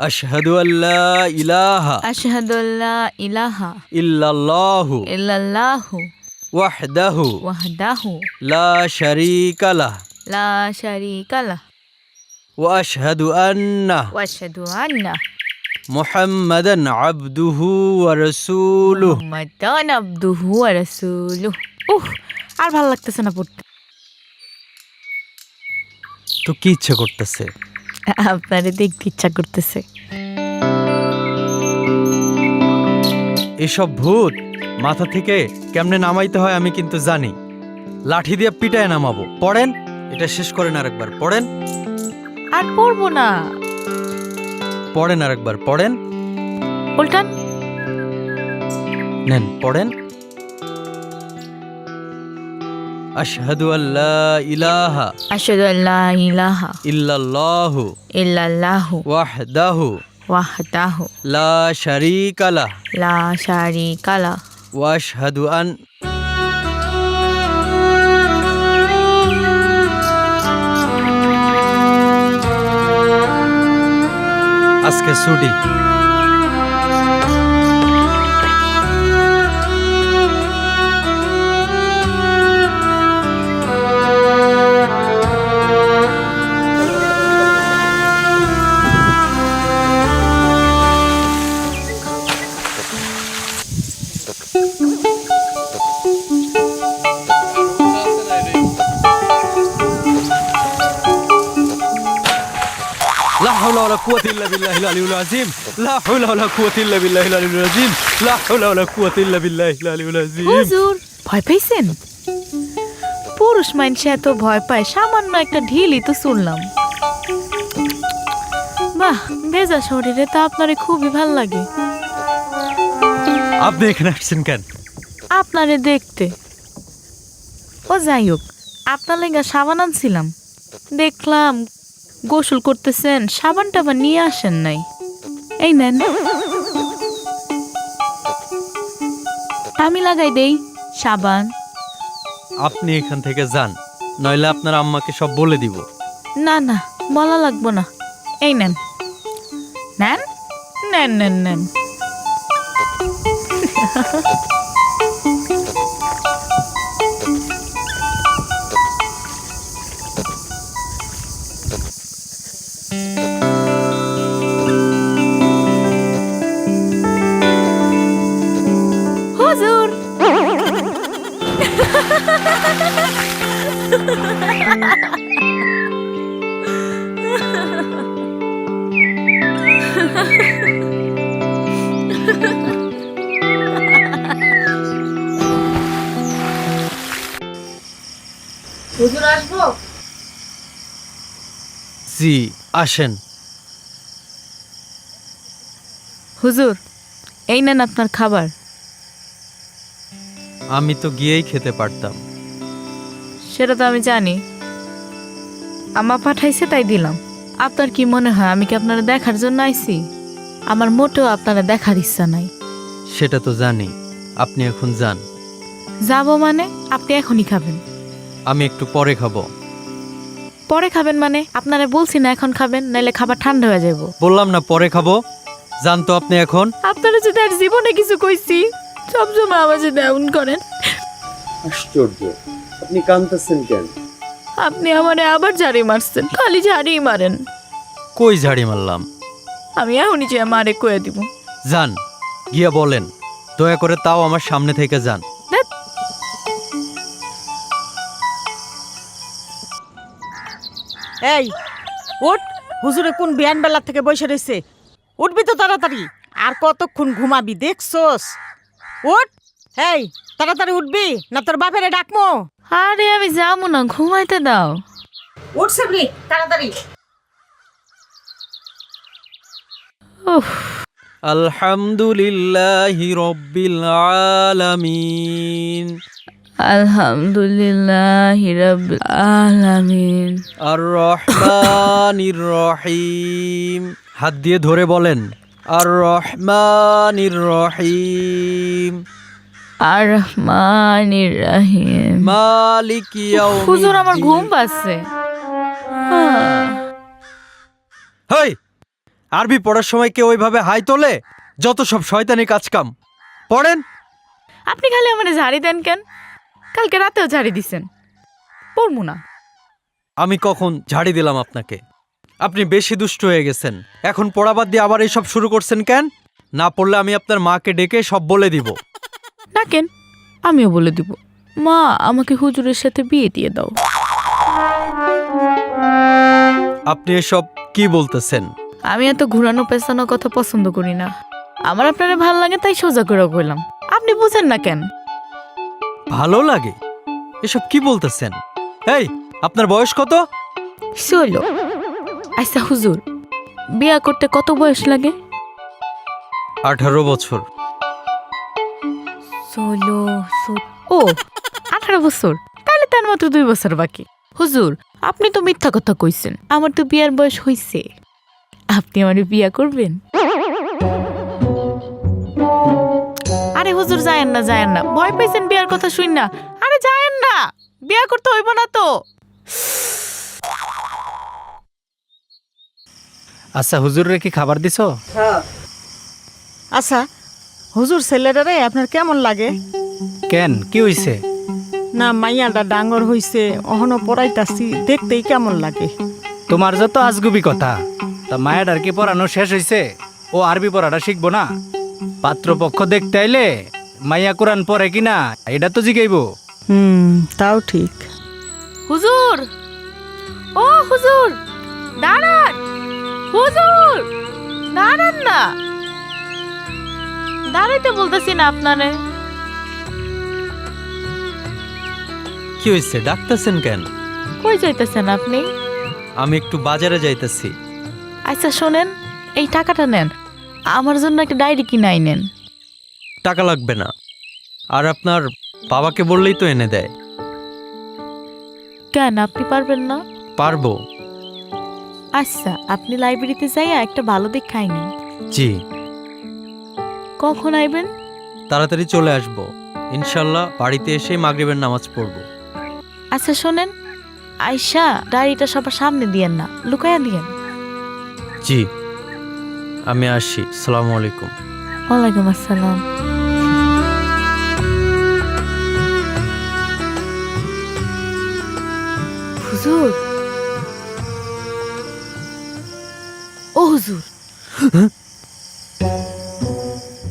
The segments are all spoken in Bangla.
আশহাদু আল্লা ইলাহা আশহাদু আল্লা ইলাহা ইল্লাল্লাহু ইল্লাল্লাহু ওয়াহদাহু ওয়াহদাহু লা শারীকা লাহ লা শারীকা লাহ ওয়া আশহাদু আন্না ওয়া আশহাদু আন্না মুহাম্মাদান আবদুহু ওয়া রাসূলুহু মুহাম্মাদান আবদুহু ওয়া রাসূলুহু উহ আর ভালো লাগতেছে না পড়তে। তো কি ইচ্ছে করতেছে? আপনারে দেখতে ইচ্ছা করতেছে। এসব ভূত মাথা থেকে কেমনে নামাইতে হয় আমি কিন্তু জানি। লাঠি দিয়ে পিটায় নামাবো। পড়েন? এটা শেষ করেন আরেকবার। পড়েন? আর পড়ব না। পড়েন আরেকবার। পড়েন? উল্টান। নেন পড়েন? আশহাদু আল্লা ইলাহা আশহাদু আল্লা ইলাহা ইল্লাল্লাহু ইল্লাল্লাহু ওয়াহদাহু ওয়াহদাহু লা শারীকা লাহ লা শারীকা লাহ ওয়া আশহাদু আন আজকে ছুটি বিল্লাহিল ভয় পুরুষ মানুষ এত ভয় পায় সামান্য একটা ঢিলই তো শুনলাম। বাহ ভেজা শরীরে তো আপনারে খুবই ভালো লাগে। আপনি এখানে আসছেন কেন? আপনারে দেখতে। ও যাই হোক আপনার লেগে সাবান আনছিলাম। দেখলাম গোসল করতেছেন সাবান টাবান নিয়ে আসেন নাই। এই নেন। আমি লাগাই দেই সাবান। আপনি এখান থেকে যান নইলে আপনার আম্মাকে সব বলে দিব। না না বলা লাগবো না। এই নেন। নেন? নেন নেন নেন। জি আসেন। হুজুর এই নেন আপনার খাবার। আমি তো গিয়েই খেতে পারতাম। সেটা তো আমি জানি। আমা পাঠাইছে তাই দিলাম। আপনার কি মনে হয় আমি কি আপনারা দেখার জন্য আইছি? আমার মোটেও আপনারা দেখার ইচ্ছা নাই। সেটা তো জানি। আপনি এখন যান। যাব মানে আপনি এখনই খাবেন। আমি একটু পরে খাব। পরে খাবেন মানে? আপনারা বলছি না এখন খাবেন নাইলে খাবার ঠান্ডা হয়ে যাব বললাম না পরে খাব। যান তো আপনি এখন। আপনারা যদি আর জীবনে কিছু কইছি সবসময় আমার যদি এমন করেন। আশ্চর্য আপনি কান্দতেছেন কেন? আপনি আমারে আবার ঝাড়ি মারছেন খালি ঝাড়ি মারেন। কই ঝাড়ি মারলাম? আমি এখনই যে মারে কয়ে দিব। যান গিয়া বলেন। দয়া করে তাও আমার সামনে থেকে যান। এই উঠ হুজুরে কোন বিয়ান বেলা থেকে বসে রয়েছে উঠবি তো তাড়াতাড়ি। আর কতক্ষণ ঘুমাবি দেখছোস? উঠ এই তাড়াতাড়ি উঠবি না তোর বাপেরে ডাকমো। আরে আমি যাব না ঘুমাইতে দাও। উঠ সেবলি তাড়াতাড়ি। আলহামদুলিল্লাহি রব্বিল আলামিন। আলহামদুলিল্লাহ রাব্বিল আলামিন। আর রহমানির রহিম হাত দিয়ে ধরে বলেন আর রহমানির রহিম আর রহমানির রহিম মালিক হুজুর আমার ঘুম পাচ্ছে। হেই আরবি পড়ার সময় কেউ ওইভাবে হাই তোলে? যত সব শয়তানি কাজকাম। পড়েন? আপনি খালি আমার ঝাড়ি দেন কেন? কালকে রাতেও ঝাড়ি দিছেন। পড়মু না। আমি কখন ঝাড়ি দিলাম আপনাকে? আপনি বেশি দুষ্ট হয়ে গেছেন। এখন পড়াবাদ দিয়ে আবার এইসব শুরু করছেন কেন? না পড়লে আমি আপনার মাকে ডেকে সব বলে দিব। না কেন? আমিও বলে দিব। মা আমাকে হুজুরের সাথে বিয়ে দিয়ে দাও। আপনি এসব কি বলতেছেন? আমি এত ঘুরানো পেছানো কথা পছন্দ করি না। আমার আপনারে ভালো লাগে তাই সোজা করে কইলাম আপনি বুঝেন না কেন? ভালো লাগে। এসব কি বলতেছেন? এই আপনার বয়স কত? শৈল আচ্ছা হুজুর বিয়া করতে কত বয়স লাগে? আঠারো বছর। ষোলো ও আঠারো বছর। তাহলে তার মাত্র দুই বছর বাকি। হুজুর আপনি তো মিথ্যা কথা কইছেন। আমার তো বিয়ার বয়স হইছে। আপনি আমার বিয়া করবেন? যায়েন না যায়েন না। ভয় পাইছেন বিয়ার কথা শুন না। আরে যায়েন না বিয়া করতে হইব না তো। আচ্ছা হুজুরে কি খাবার দিছো? আচ্ছা হুজুর ছেলেটারে আপনার কেমন লাগে? কেন? কি হইছে? না মাইয়াটা ডাঙর হইছে অহনো পড়াইতাছি দেখতেই কেমন লাগে। তোমার যত আজগুবি কথা তা মায়ের কি পড়ানো শেষ হইছে? ও আরবি পড়াটা শিখব না? পাত্রপক্ষ দেখতে আইলে মাইয়া কোরআন পড়ে কিনা? এটা তো জিগাইবো। হুম তাও ঠিক। হুজুর! ও হুজুর! দাঁড়ান! হুজুর! দাঁড়ান না! দাঁড়াইতে বলতেছি না আপনারে। কি হয়েছে ডাকতেছেন কেন? কই যাইতেছেন আপনি? আমি একটু বাজারে যাইতেছি। আচ্ছা শোনেন এই টাকাটা নেন। আমার জন্য একটা ডায়েরি কিনাই নেন টাকা লাগবে না। আর আপনার বাবাকে বললেই তো এনে দেয়। কেন আপনি পারবেন না? পারব। আচ্ছা আপনি লাইব্রেরিতে যাইয়া একটা ভালো দিক খাইনি জি। কখন আইবেন? তাড়াতাড়ি চলে আসব। ইনশাল্লাহ বাড়িতে এসে মাগরিবের নামাজ পড়ব। আচ্ছা শোনেন। আয়সা ডায়েরিটা সবার সামনে দিয়েন না লুকাইয়া দিয়েন। জি। আমি আসি। সালামু আলাইকুম। ওয়ালাইকুম আসসালাম। হুজুর? ও হুজুর।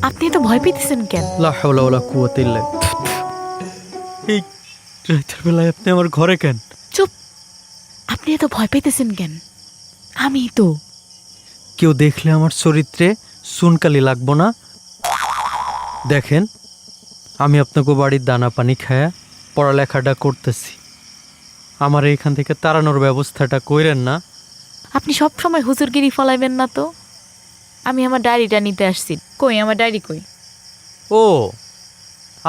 আপনি তো ভয় পেতেছেন কেন? লা হাওলা ওয়ালা কুওয়াতা ইল্লা এই রাতের বেলায় আপনি আমার ঘরে কেন? চুপ। আপনি এত ভয় পেতেছেন কেন? আমি তো। কেউ দেখলে আমার চরিত্রে সুনকালি লাগবো না? দেখেন আমি আপনাকে বাড়ির দানা পানি খায়া পড়ালেখাটা করতেছি। আমার এইখান থেকে তাড়ানোর ব্যবস্থাটা কইরেন না। আপনি সব সময় হুজুরগিরি ফলাইবেন না তো? আমি আমার ডায়েরিটা নিতে আসছি। কই আমার ডায়েরি কই? ও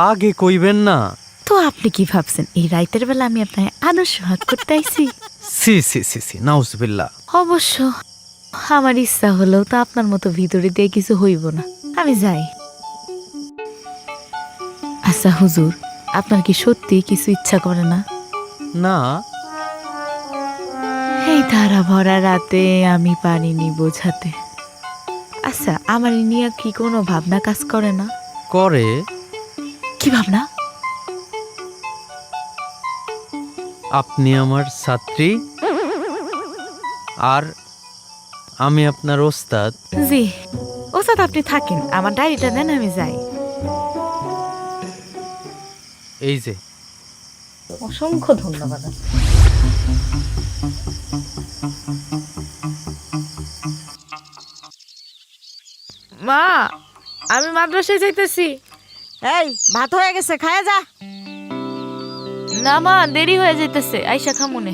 আগে কইবেন না। তো আপনি কি ভাবছেন এই রাইতের বেলা আমি আপনার আদর্শ হাত করতে আইছি? সি সি সি সি নাউজবিল্লা অবশ্য আমার ইচ্ছা হলেও তো আপনার মতো ভিতরে দিয়ে কিছু হইব না। আমি যাই। আচ্ছা হুজুর আপনার কি সত্যি কিছু ইচ্ছা করে না? না। এই ধারা ভরা রাতে আমি পারিনি বোঝাতে আচ্ছা আমার নিয়ে কি কোনো ভাবনা কাজ করে না? করে। কি ভাবনা? আপনি আমার ছাত্রী আর আমি আপনার ওস্তাদ। জি ওস্তাদ আপনি থাকেন আমার ডায়েরিটা দেন আমি যাই। এই যে। অসংখ্য ধন্যবাদ মা আমি মাদ্রাসায় যাইতেছি। এই ভাত হয়ে গেছে খায়া যা। না মা দেরি হয়ে যাইতেছে আইসা খামুনে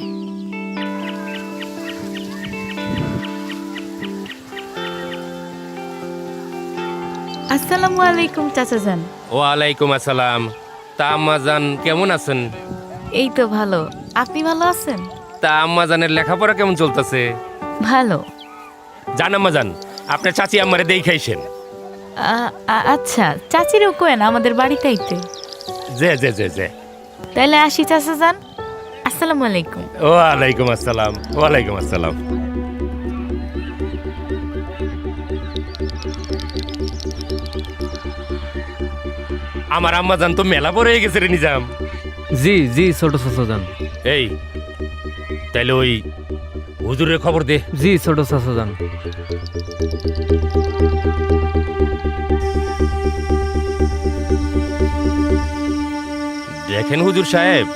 আসসালামু আলাইকুম চাচা যান ওয়ালাইকুম আসসালাম। তা আম্মাজান কেমন আছেন? এই তো ভালো। আপনি ভালো আছেন? তা আম্মা জানের লেখাপড়া কেমন চলতেছে? ভালো। জান আম্মা জান আপনার চাচি আম্মারে দেখাইছেন খাইছেন। আচ্ছা চাচির ও কোয়েন আমাদের বাড়িতেই তো। জে জে জে জে তাহলে আসি চাচা যান। আসসালামু আলাইকুম। ওয়ালাইকুম আসসালাম ওয়ালাইকুম আসসালাম। আমার আম্মা জান তো মেলা পরে গেছে রে নিজাম। জি জি ছোট চাচা যান এই তাইলে ওই হুজুরের খবর দে। জি ছোট চাচা যান দেখেন হুজুর সাহেব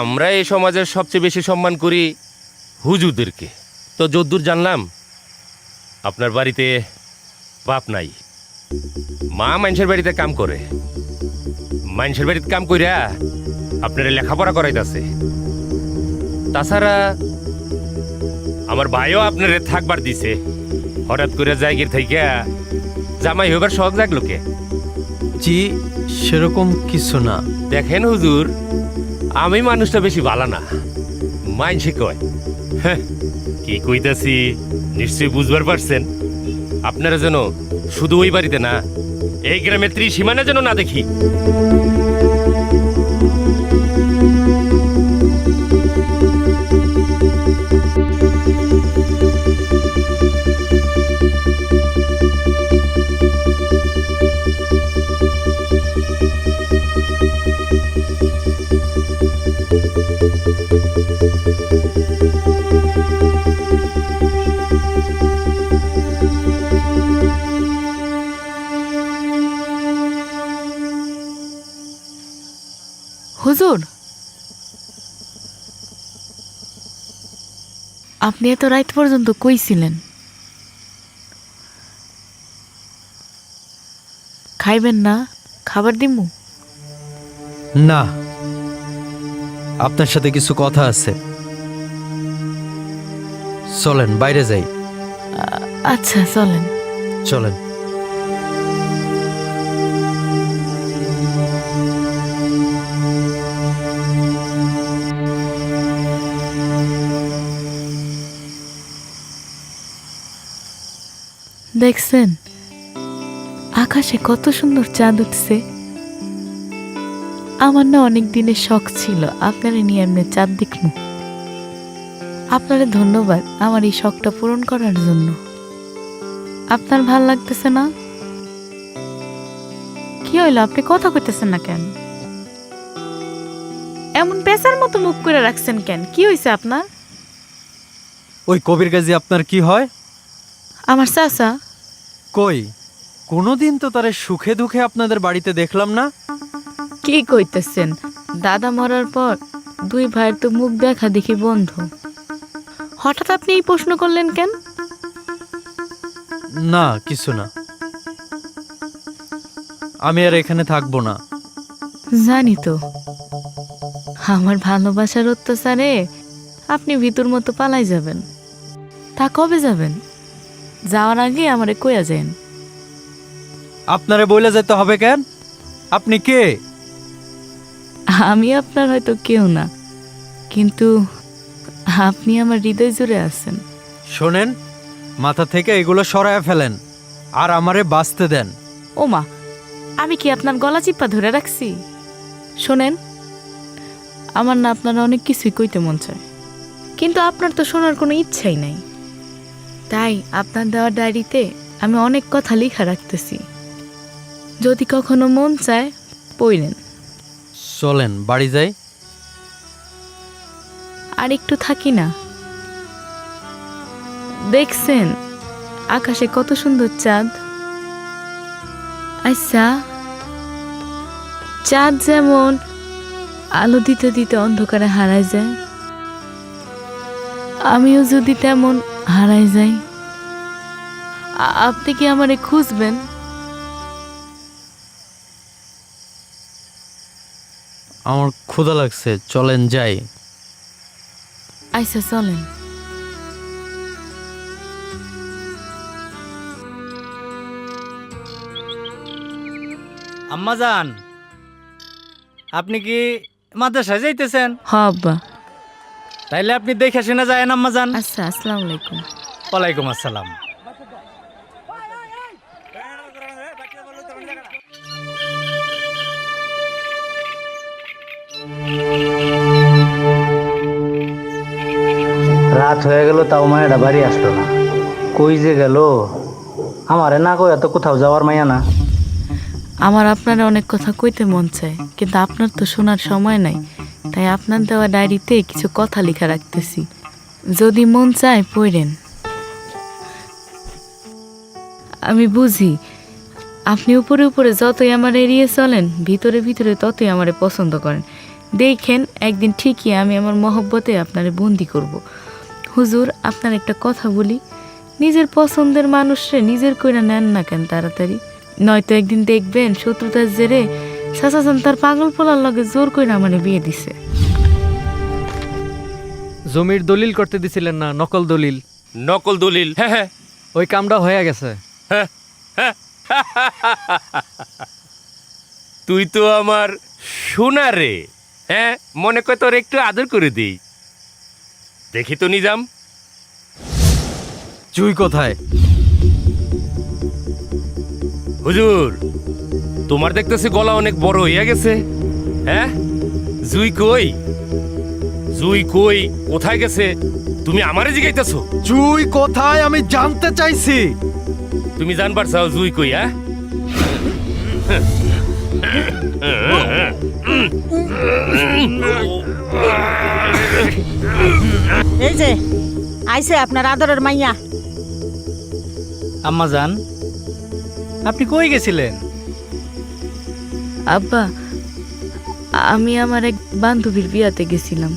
আমরা এই সমাজের সবচেয়ে বেশি সম্মান করি হুজুরদেরকে তো যদ্দূর জানলাম আপনার বাড়িতে বাপ নাই মা মানুষের বাড়িতে কাম করে। মানুষের বাড়িতে কাম কইরা আপনার লেখাপড়া করাইতেছে। তাছাড়া আমার ভাইও আপনারে থাকবার দিছে। হঠাৎ করে জায়গের থেকে জামাই হইবার শখ জাগলো কে? জি সেরকম কিছু না। দেখেন হুজুর আমি মানুষটা বেশি ভালো না। মাইনসে কয়। হ্যাঁ, কি কইতাছি নিশ্চয়ই বুঝবার পারছেন। আপনারা যেন শুধু ওই বাড়িতে না এই গ্রামের ত্রিসীমানা যেন না দেখি। আপনি এত রাত পর্যন্ত কইছিলেন খাইবেন না? খাবার দিমু? না। আপনার সাথে কিছু কথা আছে। চলেন বাইরে যাই। আচ্ছা চলেন। চলেন। দেখছেন? আকাশে কত সুন্দর চাঁদ উঠছে। আমার না অনেক দিনের শখ ছিল আপনারা নিয়ে এমনি চাঁদ দেখব। আপনারে ধন্যবাদ আমার এই শখটা পূরণ করার জন্য। আপনার ভালো লাগতেছে না? কি হইল আপনি কথা কইতেছেন না কেন? এমন পেশার মতো মুখ করে রাখছেন কেন? কি হয়েছে আপনার? ওই কবির গাজী আপনার কি হয়? আমার চাচা কই? কোনোদিন তো তারে সুখে দুঃখে আপনাদের বাড়িতে দেখলাম না? কি কইতেছেন? দাদা মরার পর দুই ভাইয়ের তো মুখ দেখা দেখি বন্ধ। হঠাৎ আপনি এই প্রশ্ন করলেন কেন? না কিছু না। আমি আর এখানে থাকব না। জানি তো। আমার ভালোবাসার অত্যাচারে আপনি ভিতর মতো পালাই যাবেন। তা কবে যাবেন? যাওয়ার আগে আমারে কইয়া যান আপনারে বইলে যেতে হবে কেন? আপনি কে? আমি আপনার হয়তো কেউ না কিন্তু আপনি আমার হৃদয় জুড়ে আছেন। শোনেন মাথা থেকে এগুলো সরায় ফেলেন আর আমারে বাঁচতে দেন। ও মা আমি কি আপনার গলা চিপ্পা ধরে রাখছি? শোনেন আমার না আপনার অনেক কিছুই কইতে মন চায় কিন্তু আপনার তো শোনার কোনো ইচ্ছাই নাই। তাই আপনার দেওয়া ডায়েরিতে আমি অনেক কথা লেখা রাখতেছি। যদি কখনো মন চায় পড়লেন চলেন বাড়ি যাই। আর একটু থাকি না। দেখছেন আকাশে কত সুন্দর চাঁদ। আচ্ছা চাঁদ যেমন আলো দিতে দিতে অন্ধকারে হারায় যায় আমিও যদি তেমন হারাই যাই। আপনি কি আমারে খুঁজবেন? আমার ক্ষুধা লাগছে চলেন যাই। আচ্ছা চলেন। আম্মা যান। আপনি কি মাদ্রাসায় যাইতেছেন? হ আব্বা। তাইলে আপনি দেখে শুনে যায় আম্মা যান। আচ্ছা আসসালামু আলাইকুম। ওয়ালাইকুম আসসালাম। রাত হয়ে গেল তাও মায়েরা বাড়ি আসলো না। কই যে গেল? আমারে না কই এত কোথাও যাওয়ার মাইয়া না। আমার আপনার অনেক কথা কইতে মন চায় কিন্তু আপনার তো শোনার সময় নাই। তাই আপনার দেওয়া ডায়েরিতে কিছু কথা লেখা রাখতেছি। যদি মন চায় পড়েন। আমি বুঝি, আপনি উপরে উপরে যতই আমার এড়িয়ে চলেন, ভিতরে ভিতরে ততই আমারে পছন্দ করেন। দেখেন, একদিন ঠিকই আমি আমার মহব্বতে আপনারে বন্দি করব। হুজুর, আপনার একটা কথা বলি। নিজের পছন্দের মানুষরে নিজের কইরা নেন না কেন তাড়াতাড়ি? নয়তো একদিন দেখবেন শত্রুতার জেরে সাসাসান তার পাগল পোলার লগে জোর কইরা আমারে বিয়ে দিছে। জমির দলিল করতে দিছিলেন না নকল দলিল। নকল দলিল? হ্যাঁ হ্যাঁ। ওই কামটা হয়ে গেছে। তুই তো আমার সোনা রে হ্যাঁ? মনে কর তোর একটু আদর করে দিই। দেখি তো নিজাম। চুই কোথায়? হুজুর তোমার দেখতেছি গলা অনেক বড় হইয়া গেছে। হ্যাঁ? জুই কই? জুই কই? কোথায় গেছে? তুমি আমারে জিগাইতেছো? জুই কোথায় আমি জানতে চাইছি। তুমি জানবার চাও জুই কই হ্যাঁ? এই যে আইছে আপনার আদরের মাইয়া। আম্মা যান আপনি কই গেছিলেন? আব্বা আমি আমার এক বান্ধবীর বিয়াতে গেছিলাম।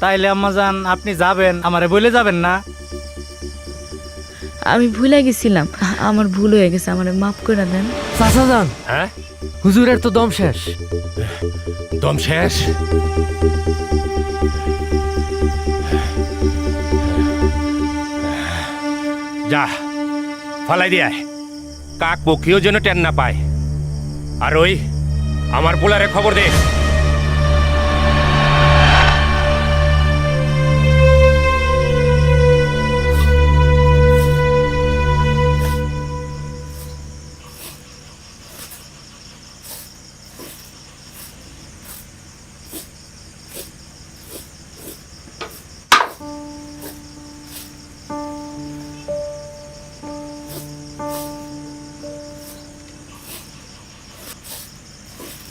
তাইলে আম্মা যান আপনি যাবেন আমারে বলে যাবেন না? আমি ভুলে গেছিলাম আমার ভুল হয়ে গেছে আমার মাফ করে দেন। চাচা যান হ্যাঁ? হুজুরের তো দম শেষ। দম শেষ? যা ফলাই দিয়ে কাক পক্ষীও যেন টেন না পায়। আর ওই আমার পোলারে খবর দে।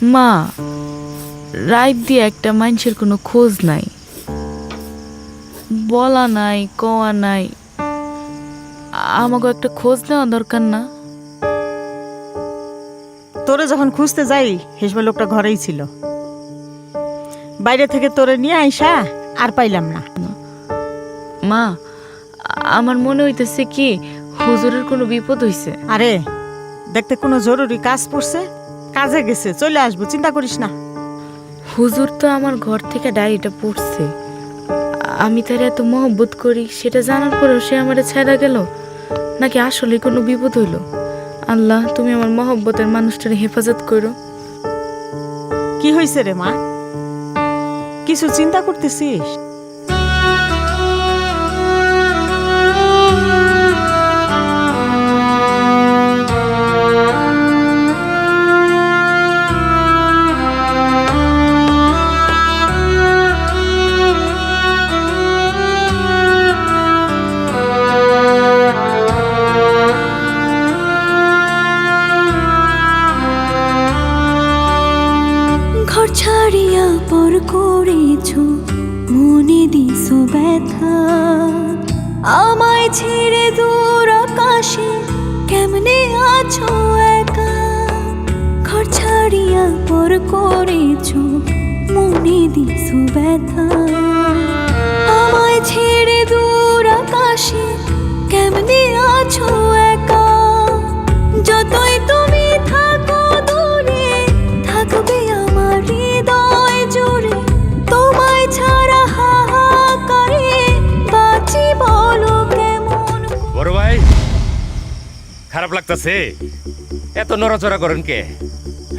মা রাইত দিয়ে একটা মানুষের কোনো খোঁজ নাই। বলা নাই কওয়া নাই। আমাকে একটা খোঁজ নেওয়া দরকার না। তোরে যখন খুঁজতে যাই হেসবে লোকটা ঘরেই ছিল। বাইরে থেকে তোরে নিয়ে আইসা আর পাইলাম না। মা আমার মনে হইতেছে কি হুজুরের কোনো বিপদ হইছে। আরে দেখতে কোনো জরুরি কাজ পড়ছে? কাজে গেছে চলে আসব চিন্তা করিস না। হুজুর তো আমার ঘর থেকে ডায়েরিটা পড়ছে। আমি তার এত মহব্বত করি সেটা জানার পরেও সে আমারে ছেড়া গেল? নাকি আসলে কোনো বিপদ হইল? আল্লাহ তুমি আমার মহব্বতের মানুষটার হেফাজত করো। কি হয়েছে রে মা? কিছু চিন্তা করতেছিস? মনে ব্যথা আমায় ছেড়ে দূর আকাশে, কেমনে আছো একা? ঘর ছাড়িয়া পর করেছ মনে দিছু ব্যথা। আমায় ছেড়ে দূর আকাশে, কেমনে আছো খারাপ লাগতাছে। এত নড়াচড়া করেন কে?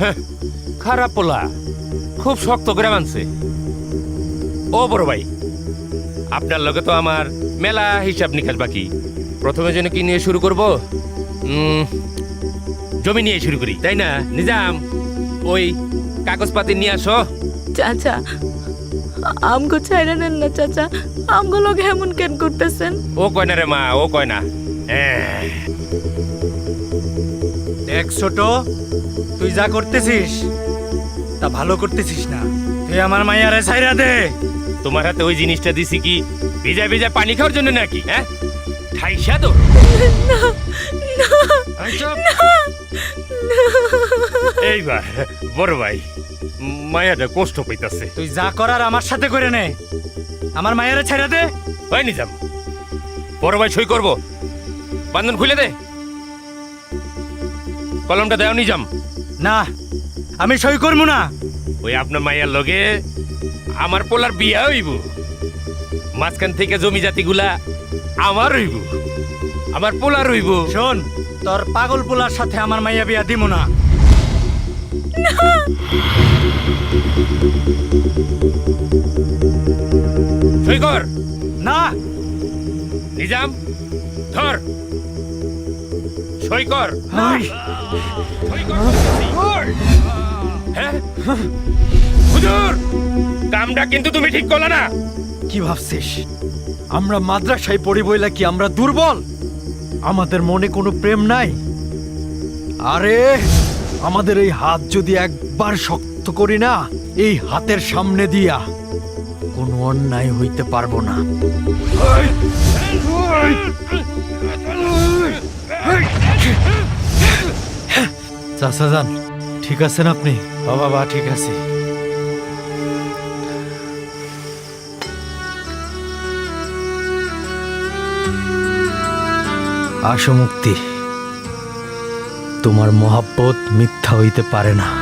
হ্যাঁ, খারাপ পোলা। খুব শক্ত করে মানছে ও বড় ভাই আপনার লগে তো আমার মেলা হিসাব নিকাশ বাকি। প্রথমে যেন কি নিয়ে শুরু করব? উম, জমি নিয়ে শুরু করি তাই না? নিজাম ওই কাগজপাতি নিয়ে আসো। চাচা আমগো ছাইরা নেন না চাচা। আমগো লোক এমন কেন করতেছেন? ও কয় না রে মা ও কয় না। হ্যাঁ। দেখ ছোট তুই যা করতেছিস তা ভালো করতেছিস না। তুই আমার মাইয়ারে ছাইরা দে। তোমার হাতে ওই জিনিসটা দিছি কি ভিজা ভিজা পানি খাওয়ার জন্য নাকি হ্যাঁ? ঠাইসা তো। এইবার বড় ভাই মায়াটা কষ্ট পাইতাছে। তুই যা করার আমার সাথে করে নে। আমার মায়েরে ছেড়ে দে। ভাই নিজাম বড় ভাই সই করব। বান্ধন খুলে দে। কলমটা দেও নিজাম না আমি সই করব না। ওই আপনার মায়ের লগে আমার পোলার বিয়া হইব। মাঝখান থেকে জমি জাতিগুলা আমার হইব। আমার পোলার হইব। শোন তোর পাগল পোলার সাথে আমার মাইয়া বিয়া দিব না। সই কর। না। নিজাম ধর। সই কর। ওই, সই কর হ্যাঁ হুজুর কামটা কিন্তু তুমি ঠিক করলে না কি ভাবছিস আমরা মাদ্রাসায় পড়ি বইলা কি আমরা দুর্বল আমাদের মনে কোনো প্রেম নাই আরে আমাদের এই হাত যদি একবার শক্ত করি না এই হাতের সামনে দিয়া কোনো অন্যায় হইতে পারব না চাচা যান। ঠিক আছেন আপনি? ও বাবা ঠিক আছে। আসো মুক্তি। তোমার মহাব্বত মিথ্যা হইতে পারে না।